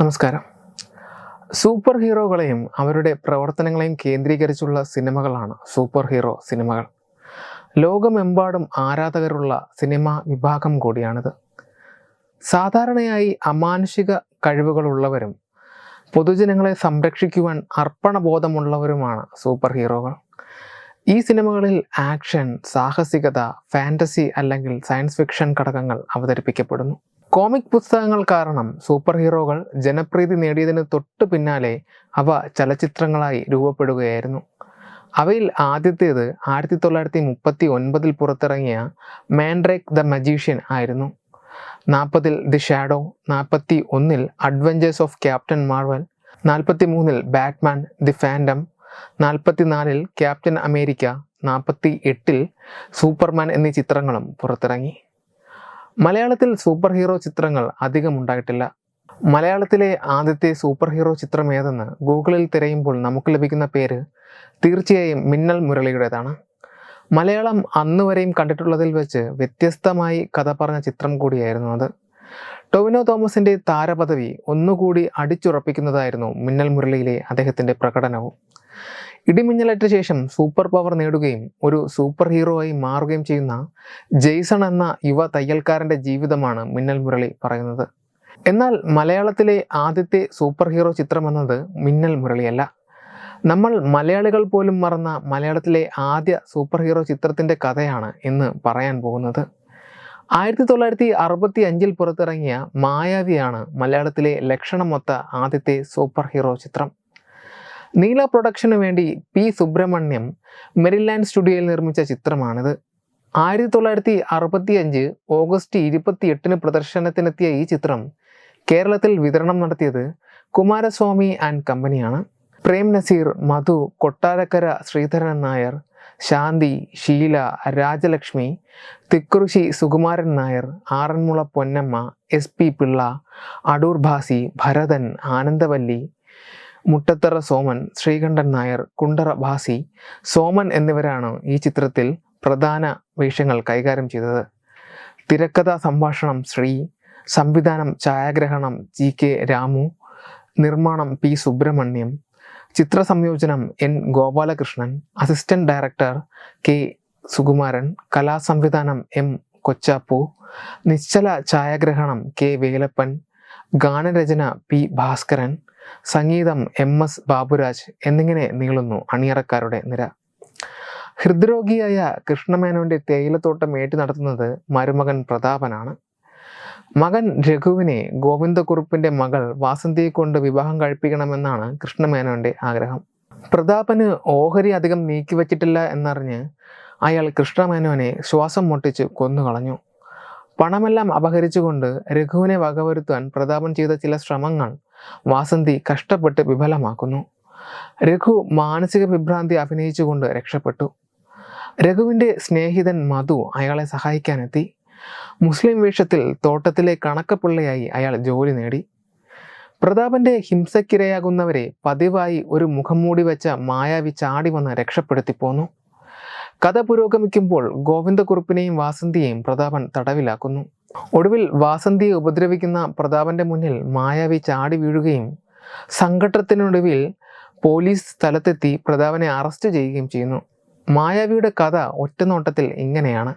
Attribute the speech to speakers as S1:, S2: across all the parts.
S1: നമസ്കാരം സൂപ്പർ ഹീറോകളെയും അവരുടെ പ്രവർത്തനങ്ങളെയും കേന്ദ്രീകരിച്ചുള്ള സിനിമകളാണ് സൂപ്പർ ഹീറോ സിനിമകൾ ലോകമെമ്പാടും ആരാധകരുള്ള സിനിമാ വിഭാഗം കൂടിയാണിത് സാധാരണയായി അമാനുഷിക കഴിവുകളുള്ളവരും പൊതുജനങ്ങളെ സംരക്ഷിക്കുവാൻ അർപ്പണബോധമുള്ളവരുമാണ് സൂപ്പർ ഹീറോകൾ ഈ സിനിമകളിൽ ആക്ഷൻ സാഹസികത ഫാൻറ്റസി അല്ലെങ്കിൽ സയൻസ് ഫിക്ഷൻ ഘടകങ്ങൾ അവതരിപ്പിക്കപ്പെടുന്നു കോമിക് പുസ്തകങ്ങൾ കാരണം സൂപ്പർ ഹീറോകൾ ജനപ്രീതി നേടിയതിന് തൊട്ട് പിന്നാലെ അവ ചലച്ചിത്രങ്ങളായി രൂപപ്പെടുകയായിരുന്നു അവയിൽ ആദ്യത്തേത് ആയിരത്തി തൊള്ളായിരത്തി മുപ്പത്തി ഒൻപതിൽ പുറത്തിറങ്ങിയ മാൻഡ്രേക്ക് ദ മജീഷ്യൻ ആയിരുന്നു നാൽപ്പതിൽ ദി ഷാഡോ നാൽപ്പത്തി ഒന്നിൽ അഡ്വഞ്ചേഴ്സ് ഓഫ് ക്യാപ്റ്റൻ മാർവൽ നാൽപ്പത്തി മൂന്നിൽ ബാറ്റ്മാൻ ദി ഫാൻഡം നാൽപ്പത്തിനാലിൽ ക്യാപ്റ്റൻ അമേരിക്ക നാൽപ്പത്തി എട്ടിൽ സൂപ്പർമാൻ എന്നീ ചിത്രങ്ങളും പുറത്തിറങ്ങി മലയാളത്തിൽ സൂപ്പർ ഹീറോ ചിത്രങ്ങൾ അധികം ഉണ്ടായിട്ടില്ല മലയാളത്തിലെ ആദ്യത്തെ സൂപ്പർ ഹീറോ ചിത്രം ഏതെന്ന് ഗൂഗിളിൽ തിരയുമ്പോൾ നമുക്ക് ലഭിക്കുന്ന പേര് തീർച്ചയായും മിന്നൽ മുരളിയുടേതാണ് മലയാളം അന്നുവരെയും കണ്ടിട്ടുള്ളതിൽ വെച്ച് വ്യത്യസ്തമായി കഥ പറഞ്ഞ ചിത്രം കൂടിയായിരുന്നു അത് ടൊവിനോ തോമസിൻ്റെ താരപദവി ഒന്നുകൂടി അടിച്ചുറപ്പിക്കുന്നതായിരുന്നു മിന്നൽ മുരളിയിലെ അദ്ദേഹത്തിൻ്റെ പ്രകടനവും ഇടിമിന്നലേറ്റ ശേഷം സൂപ്പർ പവർ നേടുകയും ഒരു സൂപ്പർ ഹീറോ ആയി മാറുകയും ചെയ്യുന്ന ജെയ്സൺ എന്ന യുവ തയ്യൽക്കാരൻ്റെ ജീവിതമാണ് മിന്നൽ മുരളി പറയുന്നത് എന്നാൽ മലയാളത്തിലെ ആദ്യത്തെ സൂപ്പർ ഹീറോ ചിത്രമെന്നത് മിന്നൽ മുരളിയല്ല നമ്മൾ മലയാളികൾ പോലും മറന്ന മലയാളത്തിലെ ആദ്യ സൂപ്പർ ഹീറോ ചിത്രത്തിൻ്റെ കഥയാണ് ഇന്ന് പറയാൻ പോകുന്നത് ആയിരത്തി തൊള്ളായിരത്തി അറുപത്തി അഞ്ചിൽ പുറത്തിറങ്ങിയ മായാവിയാണ് മലയാളത്തിലെ ലക്ഷണമൊത്ത ആദ്യത്തെ സൂപ്പർ ഹീറോ ചിത്രം നീല പ്രൊഡക്ഷന് വേണ്ടി പി സുബ്രഹ്മണ്യം മെരിലാൻഡ് സ്റ്റുഡിയോയിൽ നിർമ്മിച്ച ചിത്രമാണിത് ആയിരത്തി തൊള്ളായിരത്തി അറുപത്തി അഞ്ച് ഓഗസ്റ്റ് ഇരുപത്തി എട്ടിന് പ്രദർശനത്തിനെത്തിയ ഈ ചിത്രം കേരളത്തിൽ വിതരണം നടത്തിയത് കുമാരസ്വാമി ആൻഡ് കമ്പനിയാണ് പ്രേം നസീർ മധു കൊട്ടാരക്കര ശ്രീധരൻ നായർ ശാന്തി ഷീല രാജലക്ഷ്മി തിക്കുറിശി സുകുമാരൻ നായർ ആറന്മുള പൊന്നമ്മ എസ് പി പിള്ള അടൂർ ഭാസി ഭരതൻ ആനന്ദവല്ലി മുട്ടത്തറ സോമൻ ശ്രീകണ്ഠൻ നായർ കുണ്ടറ ഭാസി സോമൻ എന്നിവരാണ് ഈ ചിത്രത്തിൽ പ്രധാന വേഷങ്ങൾ കൈകാര്യം ചെയ്തത് തിരക്കഥാ സംഭാഷണം ശ്രീ സംവിധാനം ഛായാഗ്രഹണം ജി കെ രാമു നിർമ്മാണം പി സുബ്രഹ്മണ്യം ചിത്ര സംയോജനം N Gopalakrishnan assistant director K Sukumaran കലാസംവിധാനം M Kochappu നിശ്ചല ഛായാഗ്രഹണം കെ വേലപ്പൻ ഗാനരചന പി ഭാസ്കരൻ സംഗീതം എം എസ് ബാബുരാജ് എന്നിങ്ങനെ നീളുന്നു അണിയറക്കാരുടെ നിര ഹൃദ്രോഗിയായ കൃഷ്ണമേനോന്റെ തേയിലത്തോട്ടം ഏറ്റു നടത്തുന്നത് മരുമകൻ പ്രതാപനാണ് മകൻ രഘുവിനെ ഗോവിന്ദകുറുപ്പിന്റെ മകൾ വാസന്തിയെ കൊണ്ട് വിവാഹം കഴിപ്പിക്കണമെന്നാണ് കൃഷ്ണമേനോന്റെ ആഗ്രഹം പ്രതാപന് ഓഹരി അധികം നീക്കിവച്ചിട്ടില്ല എന്നറിഞ്ഞ് അയാൾ കൃഷ്ണമേനോനെ ശ്വാസം മുട്ടിച്ച് കൊന്നുകളഞ്ഞു പണമെല്ലാം അപഹരിച്ചുകൊണ്ട് രഘുവിനെ വകവരുത്താൻ പ്രതാപൻ ചെയ്ത ചില ശ്രമങ്ങൾ വാസന്തി കഷ്ടപ്പെട്ട് വിഫലമാക്കുന്നു രഘു മാനസിക വിഭ്രാന്തി അഭിനയിച്ചുകൊണ്ട് രക്ഷപ്പെട്ടു രഘുവിൻ്റെ സ്നേഹിതൻ മധു അയാളെ സഹായിക്കാനെത്തി മുസ്ലിം വേഷത്തിൽ തോട്ടത്തിലെ കണക്കപ്പിള്ളയായി അയാൾ ജോലി നേടി പ്രതാപന്റെ ഹിംസക്കിരയാകുന്നവരെ പതിവായി ഒരു മൂടി വെച്ച മായാവി ചാടി വന്ന് രക്ഷപ്പെടുത്തി പോന്നു കഥ പുരോഗമിക്കുമ്പോൾ ഗോവിന്ദകുറുപ്പിനെയും വാസന്തിയെയും പ്രതാപൻ തടവിലാക്കുന്നു ഒടുവിൽ വാസന്തിയെ ഉപദ്രവിക്കുന്ന പ്രതാപന്റെ മുന്നിൽ മായാവി ചാടി വീഴുകയും സംഘട്ടത്തിനൊടുവിൽ പോലീസ് സ്ഥലത്തെത്തി പ്രതാപനെ അറസ്റ്റ് ചെയ്യുകയും ചെയ്യുന്നു മായാവിയുടെ കഥ ഒറ്റനോട്ടത്തിൽ ഇങ്ങനെയാണ്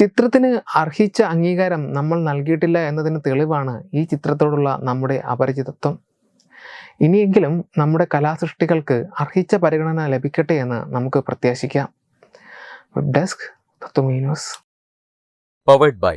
S1: ചിത്രത്തിന് അർഹിച്ച അംഗീകാരം നമ്മൾ നൽകിയിട്ടില്ല എന്നതിന് തെളിവാണ് ഈ ചിത്രത്തോടുള്ള നമ്മുടെ അപരിചിതത്വം ഇനിയെങ്കിലും നമ്മുടെ കലാസൃഷ്ടികൾക്ക് അർഹിച്ച പരിഗണന ലഭിക്കട്ടെ എന്ന് നമുക്ക് പ്രത്യാശിക്കാം ഡെസ്ക് പവേഡ് ബൈ